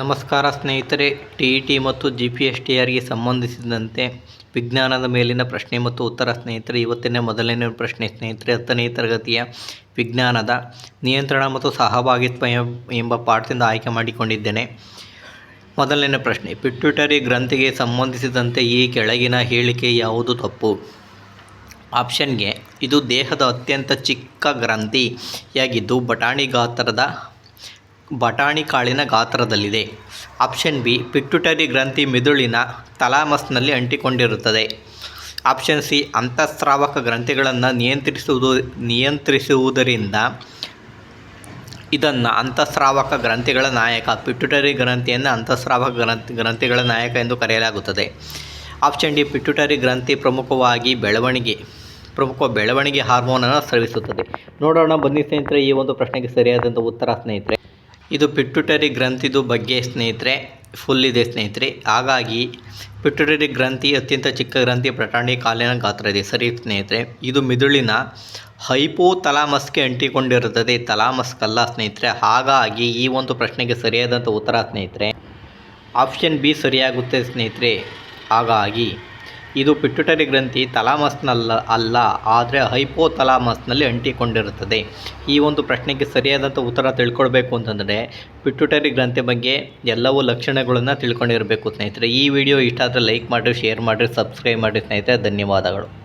ನಮಸ್ಕಾರ ಸ್ನೇಹಿತರೆ T E T ಮತ್ತು ಜಿ ಪಿ ಎಸ್ ಟಿ ಆರ್ಗೆ ಸಂಬಂಧಿಸಿದಂತೆ ವಿಜ್ಞಾನದ ಮೇಲಿನ ಪ್ರಶ್ನೆ ಮತ್ತು ಉತ್ತರ ಸ್ನೇಹಿತರೆ, ಇವತ್ತಿನ ಮೊದಲನೇ ಪ್ರಶ್ನೆ ಸ್ನೇಹಿತರೆ, ಹತ್ತನೇ ತರಗತಿಯ ವಿಜ್ಞಾನದ ನಿಯಂತ್ರಣ ಮತ್ತು ಸಹಭಾಗಿತ್ವ ಎಂಬ ಪಾಠದಿಂದ ಆಯ್ಕೆ ಮಾಡಿಕೊಂಡಿದ್ದೇನೆ. ಮೊದಲನೇ ಪ್ರಶ್ನೆ ಪಿಟ್ಯುಟರಿ ಗ್ರಂಥಿಗೆ ಸಂಬಂಧಿಸಿದಂತೆ ಈ ಕೆಳಗಿನ ಹೇಳಿಕೆ ಯಾವುದು ತಪ್ಪು? ಆಪ್ಷನ್ಗೆ ಇದು ದೇಹದ ಅತ್ಯಂತ ಚಿಕ್ಕ ಗ್ರಂಥಿಯಾಗಿದ್ದು, ಬಟಾಣಿ ಗಾತ್ರದ ಬಟಾಣಿ ಕಾಳಿನ ಗಾತ್ರದಲ್ಲಿದೆ. ಆಪ್ಷನ್ ಬಿ ಪಿಟ್ಯುಟರಿ ಗ್ರಂಥಿ ಮಿದುಳಿನ ತಲಾಮಸ್ನಲ್ಲಿ ಅಂಟಿಕೊಂಡಿರುತ್ತದೆ. ಆಪ್ಷನ್ ಸಿ, ಅಂತಃಸ್ರಾವಕ ಗ್ರಂಥಿಗಳನ್ನು ನಿಯಂತ್ರಿಸುವುದು, ನಿಯಂತ್ರಿಸುವುದರಿಂದ ಇದನ್ನು ಅಂತಃಸ್ರಾವಕ ಗ್ರಂಥಿಗಳ ನಾಯಕ ಪಿಟ್ಯುಟರಿ ಗ್ರಂಥಿಯನ್ನು ಅಂತಃಸ್ರಾವಕ ಗ್ರಂಥಿ, ಗ್ರಂಥಿಗಳ ನಾಯಕ ಎಂದು ಕರೆಯಲಾಗುತ್ತದೆ. ಆಪ್ಷನ್ ಡಿ ಪಿಟ್ಯುಟರಿ ಗ್ರಂಥಿ ಪ್ರಮುಖವಾಗಿ ಬೆಳವಣಿಗೆ, ಪ್ರಮುಖ ಬೆಳವಣಿಗೆ ಹಾರ್ಮೋನನ್ನು ಸ್ರವಿಸುತ್ತದೆ. ನೋಡೋಣ ಬನ್ನಿ ಸ್ನೇಹಿತರೆ, ಈ ಒಂದು ಪ್ರಶ್ನೆಗೆ ಸರಿಯಾದಂಥ ಉತ್ತರ ಸ್ನೇಹಿತರೆ. ಇದು ಪಿಟ್ಯುಟರಿ ಗ್ರಂಥಿದು ಬಗ್ಗೆ ಸ್ನೇಹಿತರೆ ಫುಲ್ ಇದೆ ಸ್ನೇಹಿತರೆ. ಹಾಗಾಗಿ ಪಿಟ್ಯುಟರಿ ಗ್ರಂಥಿ ಅತ್ಯಂತ ಚಿಕ್ಕ ಗ್ರಂಥಿ ಪ್ರಟಾಣಿ ಕಾಲಿನ ಗಾತ್ರ ಇದೆ. ಸರಿ ಸ್ನೇಹಿತರೆ, ಇದು ಮಿದುಳಿನ ಹೈಪೋ ತಲಾಮಸ್ಗೆ ಅಂಟಿಕೊಂಡಿರುತ್ತದೆ ತಲಾಮಸ್ಕಲ್ಲ ಸ್ನೇಹಿತರೆ. ಹಾಗಾಗಿ ಈ ಒಂದು ಪ್ರಶ್ನೆಗೆ ಸರಿಯಾದಂಥ ಉತ್ತರ ಸ್ನೇಹಿತರೆ. ಆಪ್ಷನ್ ಬಿ ಸರಿಯಾಗುತ್ತೆ ಸ್ನೇಹಿತರೆ. ಹಾಗಾಗಿ ಇದು ಪಿಟ್ಯುಟರಿ ಗ್ರಂಥಿ ತಲಾಮಸ್ನಲ್ಲ ಅಲ್ಲ, ಆದರೆ ಹೈಪೋ ತಲಾಮಸ್ನಲ್ಲಿ ಅಂಟಿಕೊಂಡಿರುತ್ತದೆ. ಈ ಒಂದು ಪ್ರಶ್ನೆಗೆ ಸರಿಯಾದಂಥ ಉತ್ತರ ತಿಳ್ಕೊಳ್ಬೇಕು ಅಂತಂದರೆ, ಪಿಟ್ಯುಟರಿ ಗ್ರಂಥಿ ಬಗ್ಗೆ ಎಲ್ಲವೂ ಲಕ್ಷಣಗಳನ್ನು ತಿಳ್ಕೊಂಡಿರಬೇಕು ಸ್ನೇಹಿತರೆ. ಈ ವಿಡಿಯೋ ಇಷ್ಟ ಆದರೆ ಲೈಕ್ ಮಾಡಿರಿ, ಶೇರ್ ಮಾಡಿರಿ, ಸಬ್ಸ್ಕ್ರೈಬ್ ಮಾಡಿರಿ ಸ್ನೇಹಿತರೆ. ಧನ್ಯವಾದಗಳು.